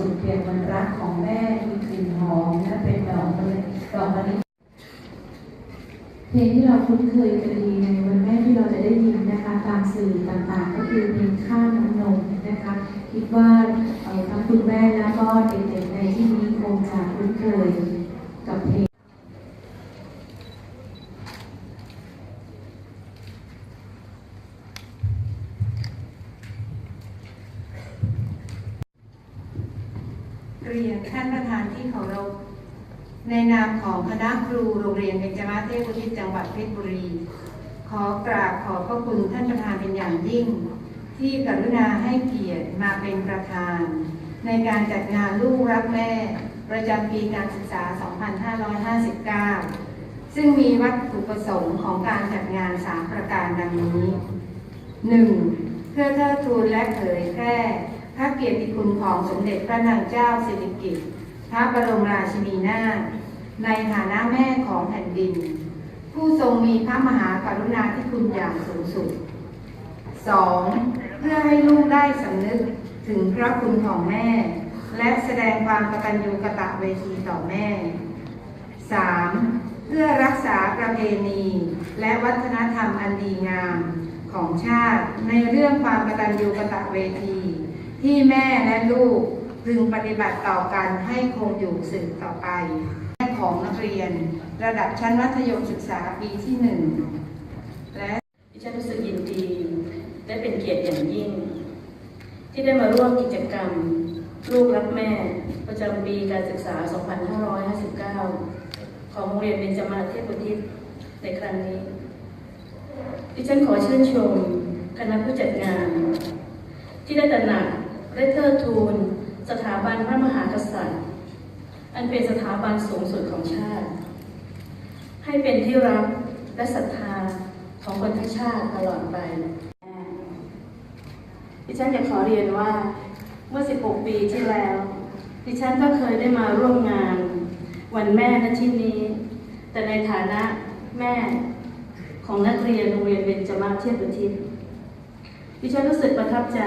สุดเปรียบวันรักของแม่มีกลิ่นหอมและเป็นดอกมะลิดอกมะลิเพลงที่เราคุ้นเคยกันดีในวันแม่ที่เราจะได้ยินนะคะตามสื่อต่างๆ ก็คือเพลงข้าน้ำนมนะคะคิดว่าทั้งคุณแม่แล้วก็เด็กๆในที่นี้คงจะคุ้นเคยกับเพลง เรียนท่านประธานที่เคารพในนามของคณะครูโรงเรียนเบญจมาศเทพบุตรจังหวัดเพชรบุรี ขอกราบขอบพระคุณท่านประธานเป็นอย่างยิ่ง ที่กรุณาให้เกียรติมาเป็นประธาน ในการจัดงานลูกรักแม่ ประจำปีการศึกษา 2559 ซึ่งมีวัตถุประสงค์ของการจัดงาน 3 ประการดังนี้ 1. เพื่อเทิดทูนและเผยแพร่ ระเกียรติคุณของสมเด็จพระนางเจ้าสิริกิติ์พระบรมราชินีนาถในฐานะแม่ของแผ่นดิน ผู้ทรงมีพระมหากรุณาธิคุณอย่างสูงสุด 2. เพื่อให้ลูกได้สำนึกถึงพระคุณของแม่ และแสดงความกตัญญูกตะเวทีต่อแม่ 3. เพื่อรักษาประเพณี และวัฒนธรรมอันดีงามของชาติในเรื่องความกตัญญูกตะเวที ที่แม่และลูกพึงปฏิบัติต่อกันให้คงอยู่สืบต่อไปของนักเรียน ระดับชั้นมัธยมศึกษาปีที่หนึ่งและดิฉันรู้สึกยินดีและเป็นเกียรติอย่างยิ่ง ที่ได้มาร่วมกิจกรรม ลูกรักแม่ ประจำปีการศึกษา 2559 ของโรงเรียนเบญจมาเทพบุตรในครั้งนี้ ดิฉันขอชื่นชมคณะผู้จัดงาน ที่ได้ตระหนัก และเทิดทูนสถาบันพระมหากษัตริย์ อันเป็นสถาบันสูงสุดของชาติ ให้เป็นที่รักและศรัทธาของคนทั้งชาติตลอดไปดิฉันอยากขอเรียนว่าเมื่อ 16 ปีที่แล้ว ดิฉันก็เคยได้มาร่วมงาน วันแม่ณที่นี้ แต่ในฐานะแม่ของนักเรียนโรงเรียนเบญจมาศเทียบอุทิศดิฉันรู้สึกประทับใจ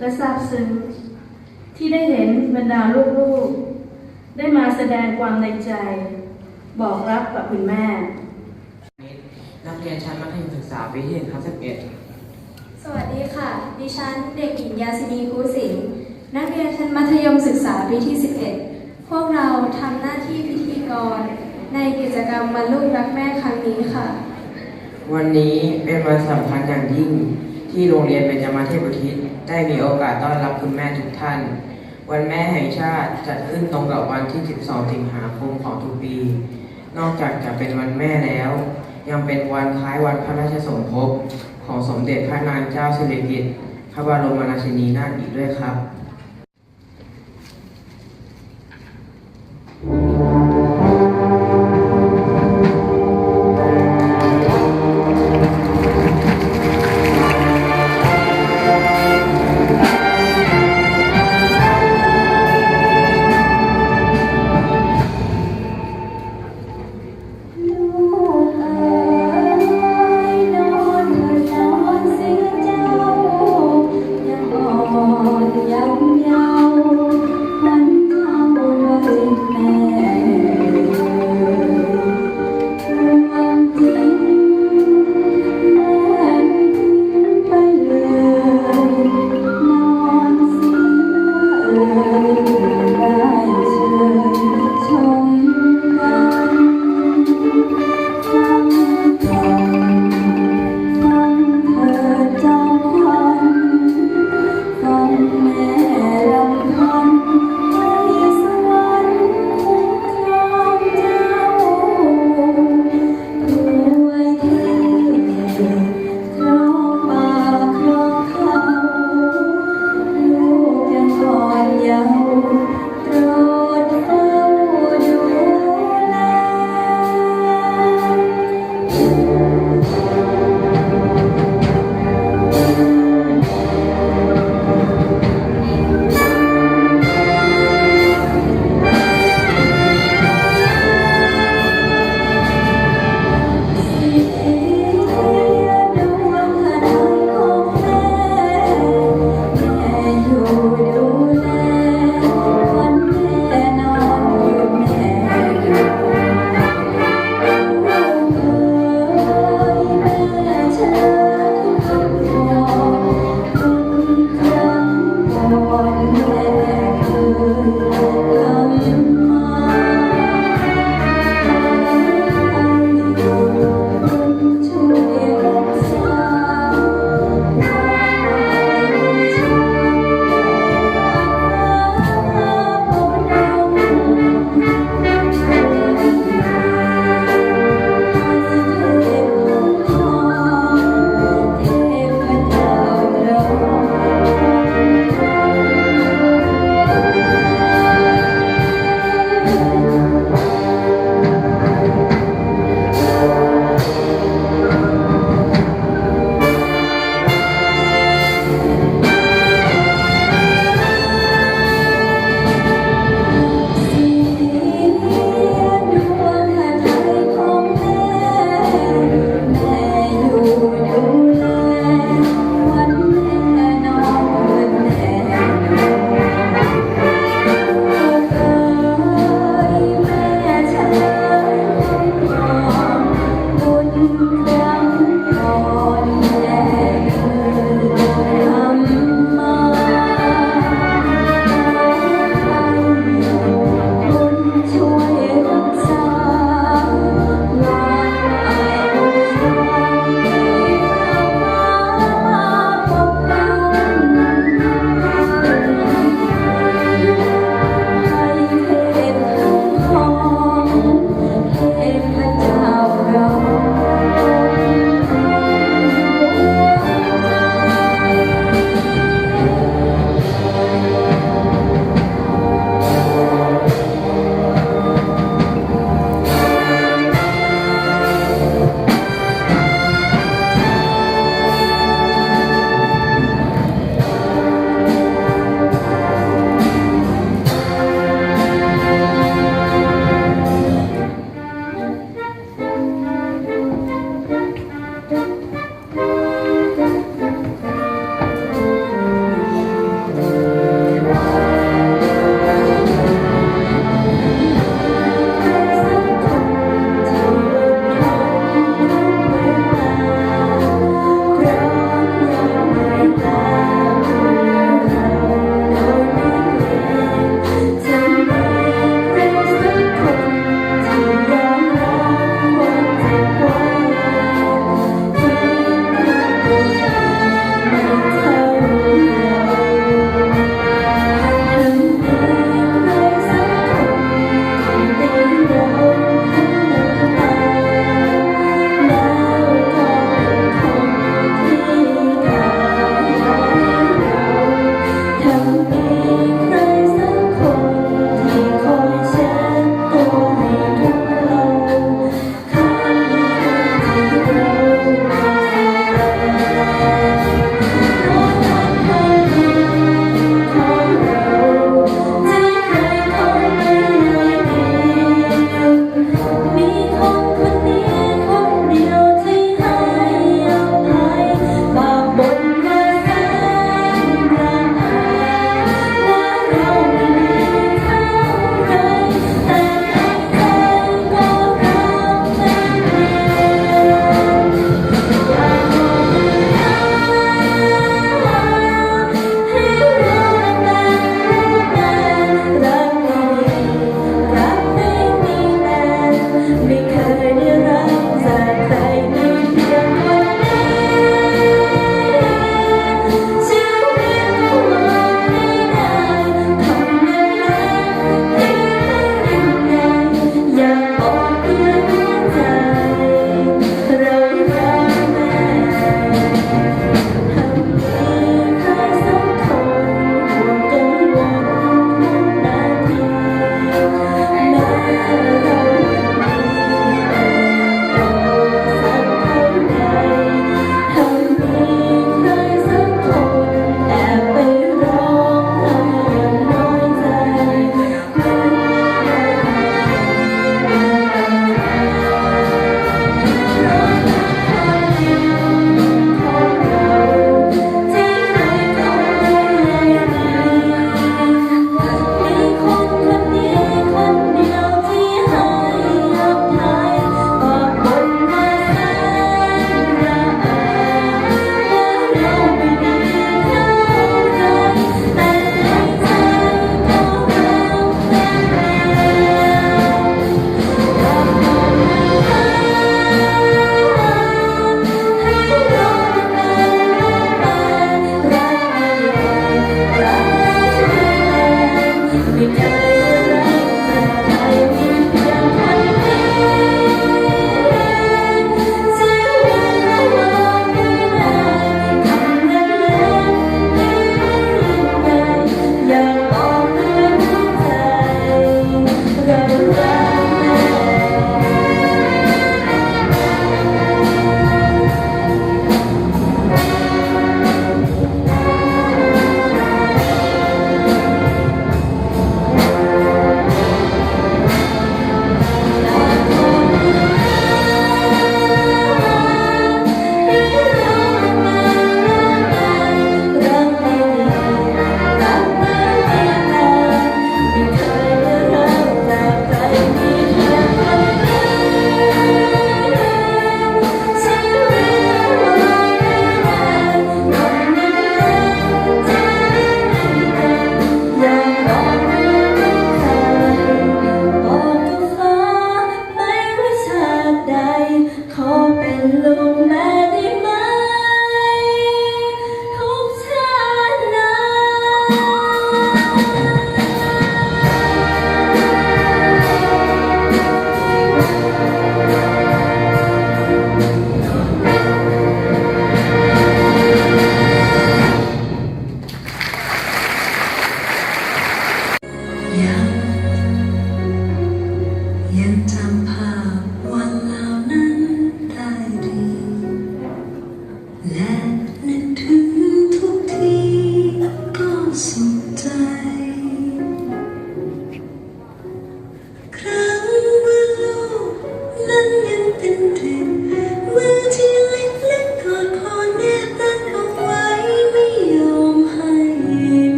และซาบซึ้งที่ได้เห็นบรรดาลูกๆ ได้มาแสดงความในใจ บอกรับกับคุณแม่ นักเรียนชั้นมัธยมศึกษาปีที่1ทับ11 สวัสดีค่ะ ดิฉันเด็กหญิงยาสินีคูสิงห์นักเรียนชั้นมัธยมศึกษาปีที่ 11 พวกเราทำหน้าที่พิธีกร ในกิจกรรมวันลูกรักแม่ครั้งนี้ค่ะ วันนี้เป็นวันสำคัญอย่างยิ่งที่โรงเรียนเบญจมาศเทพอุทิศ ได้มีโอกาสต้อนรับคุณแม่ทุกท่าน วันแม่แห่งชาติจัดขึ้นตรงกับวันที่ 12 สิงหาคมของทุกปี นอกจากจะเป็นวันแม่แล้ว ยังเป็นวันคล้ายวันพระราชสมภพของสมเด็จพระนางเจ้าสิริกิติ์พระบรมราชินีนาถอีกด้วยครับ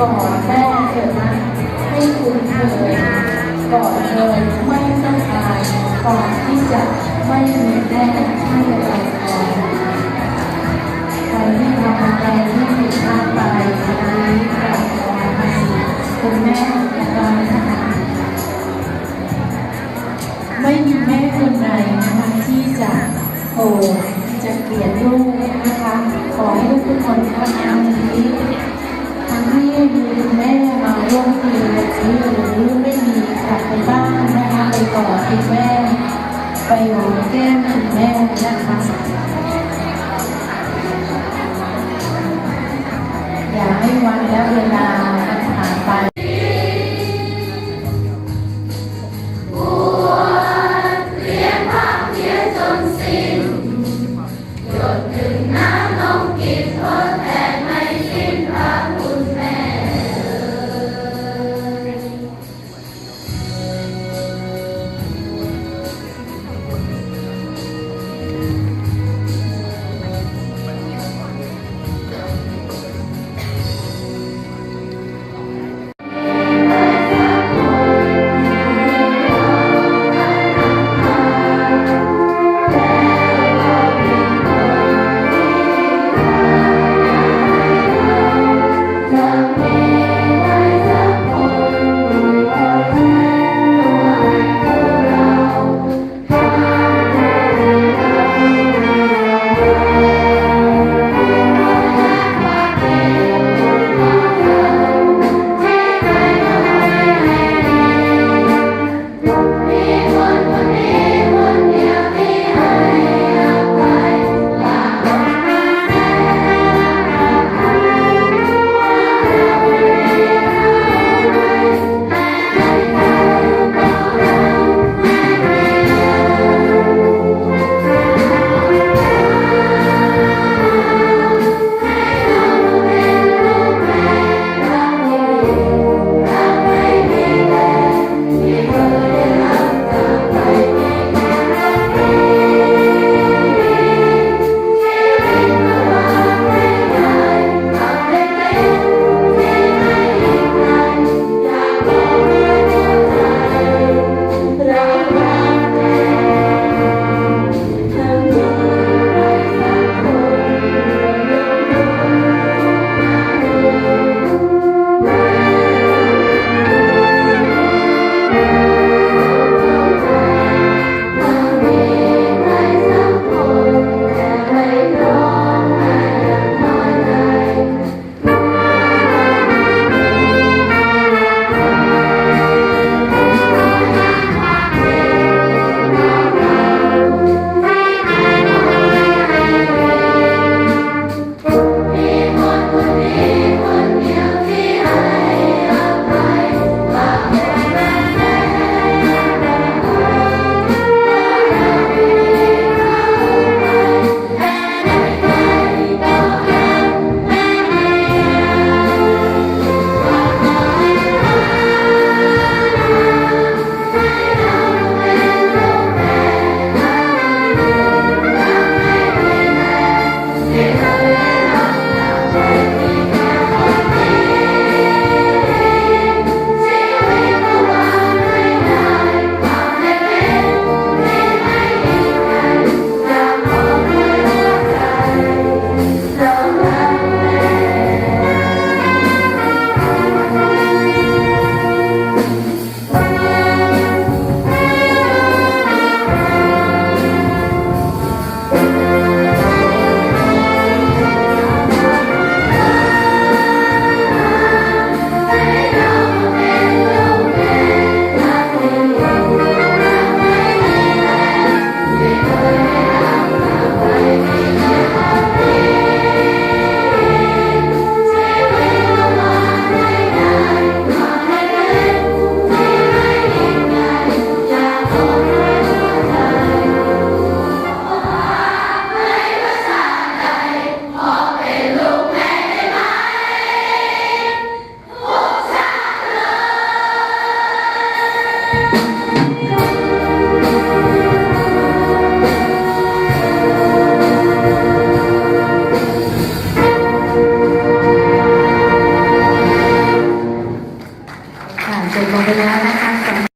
กอนแม่เกิดมาให้คุณเคยกอนเลยไม่ต้องอายก่อนที่จะไม่มีแม่ให้เราคอยใครที่ทำอะไรที่ผิดพลาดไปวันนี้กลับขออภัยคุณแม่อาการนะคะไม่มีแม่คนใดนะคะที่จะโอ้จะเกลียดลูกนะคะ ขอให้ลูกทุกคนทำงานนี้ ได้มีคุณแม่มาร่วมทีมนี้หรือไม่มีกลับไปบ้านนะคะไปกอดคุณแม่ ไปหอมแก้มคุณแม่นะคะ